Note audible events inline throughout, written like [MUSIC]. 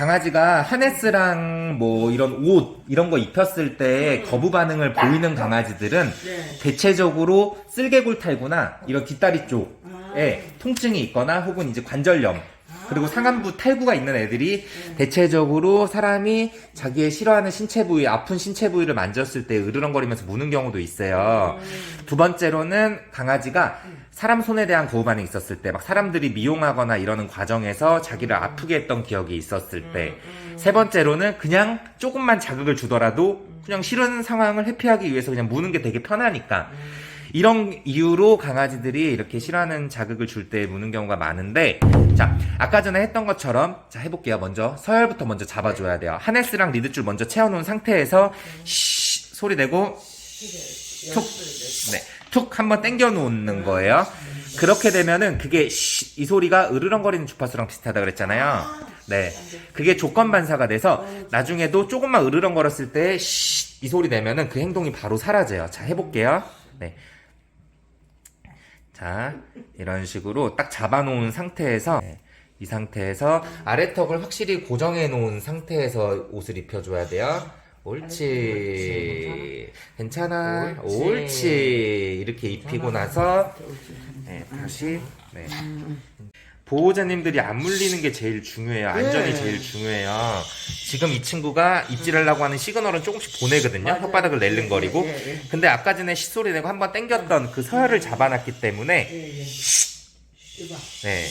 강아지가 하네스랑 뭐 이런 옷 이런 거 입혔을 때 거부 반응을 보이는 강아지들은 네. 대체적으로 쓸개골 탈구나 이런 뒷다리 쪽에 통증이 있거나 혹은 이제 관절염 그리고 상안부 탈구가 있는 애들이 대체적으로 사람이 자기의 싫어하는 신체 부위, 아픈 신체 부위를 만졌을 때 으르렁거리면서 무는 경우도 있어요. 두 번째로는 강아지가 사람 손에 대한 거부 반응이 있었을 때, 막 사람들이 미용하거나 이러는 과정에서 자기를 아프게 했던 기억이 있었을 때, 세 번째로는 그냥 조금만 자극을 주더라도 그냥 싫은 상황을 회피하기 위해서 그냥 무는 게 되게 편하니까. 이런 이유로 강아지들이 이렇게 싫어하는 자극을 줄 때 무는 경우가 많은데, 자, 아까 전에 했던 것처럼, 자, 해볼게요. 먼저, 서열부터 먼저 잡아줘야 돼요. 하네스랑 리드줄 먼저 채워놓은 상태에서, 쉬, 소리 내고, 툭, 네, 툭 한번 당겨 놓는 거예요. 그렇게 되면은 그게 쉬, 이 소리가 으르렁거리는 주파수랑 비슷하다 그랬잖아요. 네. 그게 조건 반사가 돼서 나중에도 조금만 으르렁거렸을 때, 쉬, 이 소리 내면은 그 행동이 바로 사라져요. 자, 해볼게요. 네. 자, 이런 식으로 딱 잡아놓은 상태에서, 네, 이 상태에서 아래턱을 확실히 고정해 놓은 상태에서 옷을 입혀줘야 돼요. 옳지. 괜찮아. 옳지. 옳지. 이렇게 입히고 나서, 네, 다시, 네. 보호자님들이 안 물리는 게 제일 중요해요. 안전이 네. 제일 중요해요. 지금 이 친구가 입질하려고 하는 시그널은 조금씩 보내거든요. 맞아요. 혓바닥을 낼름거리고. 예, 예, 예. 근데 아까 전에 시소리 내고 한번 당겼던 그 서열을 잡아놨기 때문에 예, 예. 네.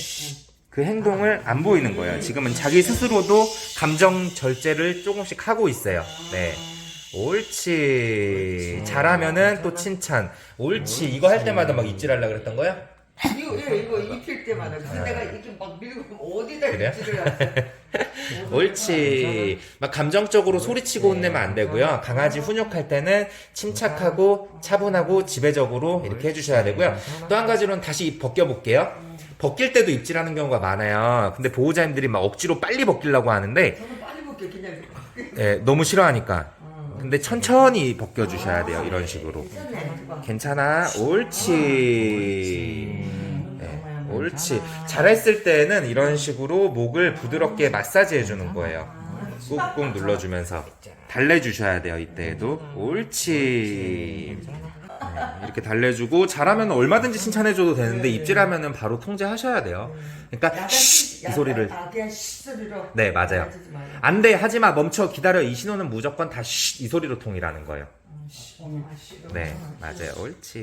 그 행동을 안 보이는 거예요. 지금은 자기 스스로도 감정 절제를 조금씩 하고 있어요. 네. 옳지. 잘하면은 또 칭찬. 옳지. 이거 할 때마다 막 입질하려 그랬던 거야? 이거 예, 이거 입힐 때마다 근데 내가 이렇게 막 밀고 어디다 그래요? 입질을? [LAUGHS] 옳지. 막 감정적으로 소리치고 혼내면 안 되고요. 강아지 훈육할 때는 침착하고 차분하고 지배적으로 이렇게 해주셔야 되고요. 또 한 가지로는 다시 벗겨볼게요. 벗길 때도 입질하는 경우가 많아요. 근데 보호자님들이 막 억지로 빨리 벗기려고 하는데 저는 빨리 볼게 그냥 예, 너무 싫어하니까. 근데 천천히 벗겨주셔야 돼요. 이런 식으로. 괜찮아. 옳지. 네, 옳지. 잘했을 때는 이런 식으로 목을 부드럽게 마사지 해주는 거예요. 꾹꾹 눌러주면서. 달래주셔야 돼요. 이때에도. 옳지. 네, 이렇게 달래주고 잘하면 얼마든지 칭찬해줘도 되는데 입질하면은 바로 통제하셔야 돼요. 그러니까 쉿! 이 소리를 아 그냥 쉿 소리로 네 맞아요. 하지 마요. 안 돼, 하지 마, 멈춰, 기다려. 이 신호는 무조건 다 쉿! 이 소리로 통일하는 거예요. 어, 아. 네, 맞아요. 옳지.